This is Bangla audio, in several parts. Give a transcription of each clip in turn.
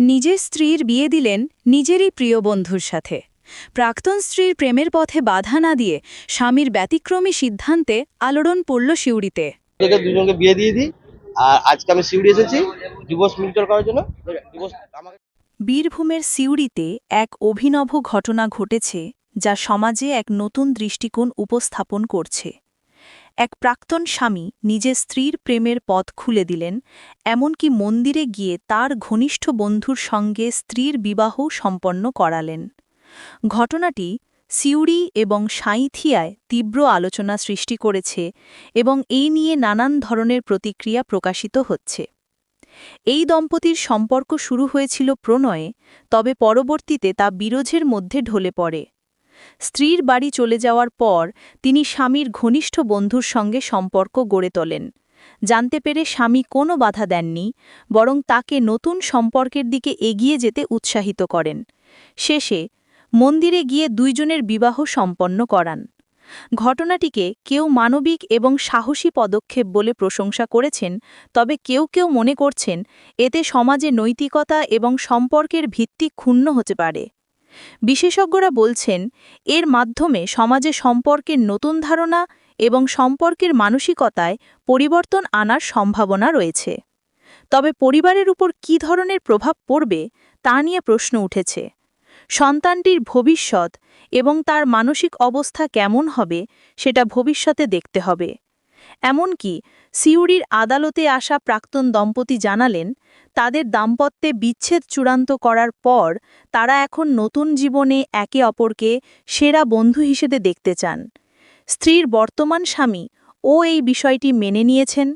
নিজের স্ত্রীর বিয়ে দিলেন নিজেরই প্রিয় বন্ধুর সাথে। প্রাক্তন স্ত্রীর প্রেমের পথে বাধা না দিয়ে স্বামীর ব্যতিক্রমী সিদ্ধান্তে আলোড়ন পড়ল এদেরকে দুজনকে বিয়ে দিয়ে দিই আর আজকে আমি সিউড়ি এসেছি ডিভোর্স করার জন্য। বীরভূমের সিউড়িতে এক অভিনব ঘটনা ঘটেছে যা সমাজে এক নতুন দৃষ্টিকোণ উপস্থাপন করছে। এক প্রাক্তন স্বামী নিজের স্ত্রীর প্রেমের পথ খুলে দিলেন, এমনকি মন্দিরে গিয়ে তার ঘনিষ্ঠ বন্ধুর সঙ্গে স্ত্রীর বিবাহ সম্পন্ন করালেন। ঘটনাটি সিউড়ি এবং সাঁইথিয়ায় তীব্র আলোচনা সৃষ্টি করেছে এবং এই নিয়ে নানান ধরনের প্রতিক্রিয়া প্রকাশিত হচ্ছে। এই দম্পতির সম্পর্ক শুরু হয়েছিল প্রণয়ে, তবে পরবর্তীতে তা বিরোধের মধ্যে ঢলে পড়ে। স্ত্রীর বাড়ি চলে যাওয়ার পর তিনি স্বামীর ঘনিষ্ঠ বন্ধুর সঙ্গে সম্পর্ক গড়ে তোলেন। জানতে পেরে স্বামী কোনো বাধা দেননি, বরং তাকে নতুন সম্পর্কের দিকে এগিয়ে যেতে উৎসাহিত করেন। শেষে মন্দিরে গিয়ে দুইজনের বিবাহ সম্পন্ন করান। ঘটনাটিকে কেউ মানবিক এবং সাহসী পদক্ষেপ বলে প্রশংসা করেছেন, তবে কেউ কেউ মনে করছেন, এতে সমাজে নৈতিকতা এবং সম্পর্কের ভিত্তি ক্ষুণ্ণ হতে পারে। বিশেষজ্ঞরা বলছেন, এর মাধ্যমে সমাজে সম্পর্কের নতুন ধারণা এবং সম্পর্কের মানসিকতায় পরিবর্তন আনার সম্ভাবনা রয়েছে। তবে পরিবারের উপর কী ধরনের প্রভাব পড়বে তা নিয়ে প্রশ্ন উঠেছে। সন্তানটির ভবিষ্যৎ এবং তার মানসিক অবস্থা কেমন হবে সেটা ভবিষ্যতে দেখতে হবে। এমনকি সিউড়ির আদালতে আসা প্রাক্তন দম্পতি জানালেন, তাদের দাম্পত্যে বিচ্ছেদ চূড়ান্ত করার পর তারা এখন নতুন জীবনে একে অপরকে সেরা বন্ধু হিসেবে দেখতে চান। স্ত্রীর বর্তমান স্বামী ও এই বিষয়টি মেনে নিয়েছেন,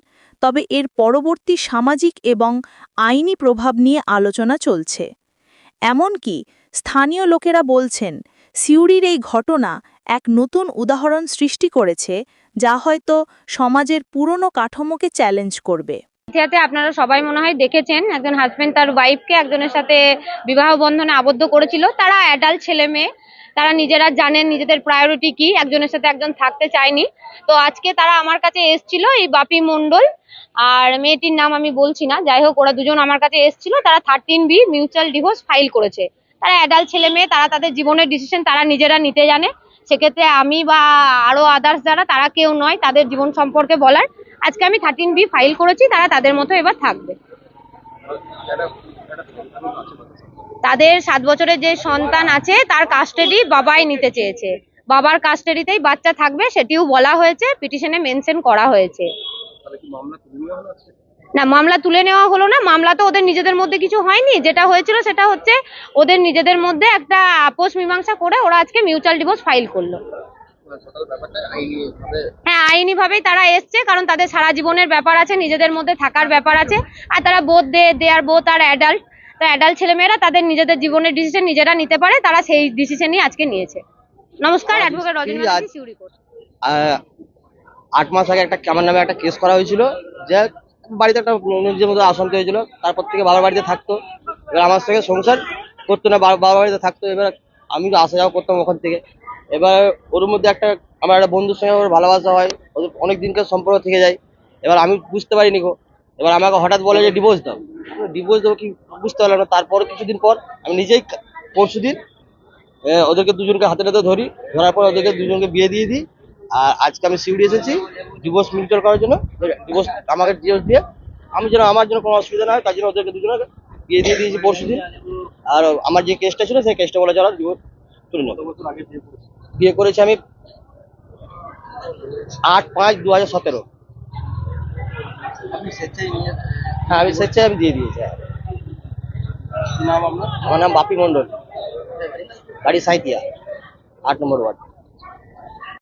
তবে এর পরবর্তী সামাজিক এবং আইনি প্রভাব নিয়ে আলোচনা চলছে। এমনকি স্থানীয় লোকেরা বলছেন, সিউড়ির এই ঘটনা এক নতুন উদাহরণ সৃষ্টি করেছে, যা হয়তো সমাজের পুরনো কাঠামোকে চ্যালেঞ্জ করবে। আপনারা সবাই মনে হয় দেখেছেন, একজন হাজবেন্ড তার ওয়াইফকে একজনের সাথে বিবাহ বন্ধনে আবদ্ধ করেছিল। তারা অ্যাডাল্ট ছেলে মেয়ে, তারা নিজেরা জানেন নিজেদের প্রায়োরিটি কি, একজনের সাথে একজন থাকতে চায়নি। তো আজকে তারা আমার কাছে এসছিল এই বাপি মণ্ডল, আর মেয়েটির নাম আমি বলছি না, যাই হোক ওরা দুজন আমার কাছে এসছিল, তারা thirteen B mutual divorce file করেছে। তারা অ্যাডাল্ট ছেলে মেয়ে, তারা তাদের জীবনের ডিসিশন তারা নিজেরা নিতে জানে। সেক্ষেত্রে আমি বা আরও আদার্স যারা, তারা কেউ নয়, তাদের জীবন সম্পর্কে বলার। আজকে আমি থার্টিন বি ফাইল করেছি, তারা তাদের মতো এবার থাকবে। তাদের সাত বছরের যে সন্তান আছে, তার কাস্টাডি বাবাই নিতে চেয়েছে। বাবার কাস্টাডিতেই বাচ্চা থাকবে, সেটিও বলা হয়েছে পিটিশনে মেনশন করা হয়েছে। না মামলা তুলে নেওয়া হলো না। মামলা তো ওদের নিজেদের মধ্যে কিছু হয়নি। যেটা হয়েছিল সেটা হচ্ছে ওদের নিজেদের মধ্যে একটা আপোষ মীমাংসা করে ওরা আজকে মিউচুয়াল ডিভোর্স ফাইল করল। হ্যাঁ আইনি ভাবেই তারা এসছে কারণ তাদের সারা জীবনের ব্যাপার আছে নিজেদের মধ্যে থাকার ব্যাপার আছে। আর তারা বোধ দে দে আর বোধ আর অ্যাডাল্ট তো অ্যাডাল্ট ছেলেমেয়েরা তাদের নিজেদের জীবনের ডিসিশন নিজেরা নিতে পারে তারা সেই ডিসিশনই আজকে নিয়েছে। নমস্কার অ্যাডভোকেট রজনী সিউড়ি কোর্ট আট মাস আগে একটা আমার নামে একটা কেস করা হয়েছিল যে বাড়িতে একটা নিজের মধ্যে অশান্তি হয়েছিল। তারপর থেকে বাবার বাড়িতে থাকতো। এবার আমার সঙ্গে সংসার করতো না বাবার বাড়িতে থাকতো। এবার আমি তো আসা যাওয়া করতাম ওখান থেকে। এবার ওর মধ্যে একটা আমার একটা বন্ধুর সঙ্গে ওর ভালোবাসা হয়। ওদের অনেক দিনকার সম্পর্ক থেকে যায়। এবার আমি বুঝতে পারিনি গো। এবার আমাকে হঠাৎ বলে যে ডিভোর্স দাও। ডিভোর্স দেবো কি? বুঝতে পারলাম না। তারপর কিছুদিন পর আমি নিজেই পরশু দিন ওদেরকে দুজনকে হাতে হাতে ধরি। ধরার পর ওদেরকে দুজনকে বিয়ে দিয়ে দিই। আর আজকে আমি সিউড়ি এসেছি ডিভোর্স মিউচুয়াল করার জন্য। ডিভোর্স আমাকে ডিভোর্স দিয়ে আমি যেন আমার জন্য কোনো অসুবিধা না হয় তার জন্য ওদেরকে দুজনকে বিয়ে দিয়ে দিয়েছি পরশু দিন। আর আমার যে কেসটা ছিল সেই কেসটা বলে যারা ডিভোর্স তুলে নেব। বিয়ে করেছি আমি আট পাঁচ দু হাজার সতেরো। হ্যাঁ আমি স্বেচ্ছায় আমি দিয়ে দিয়েছি। আমার নাম বাপি মণ্ডল। বাড়ি সাঁইতিয়া আট নম্বর ওয়ার্ড।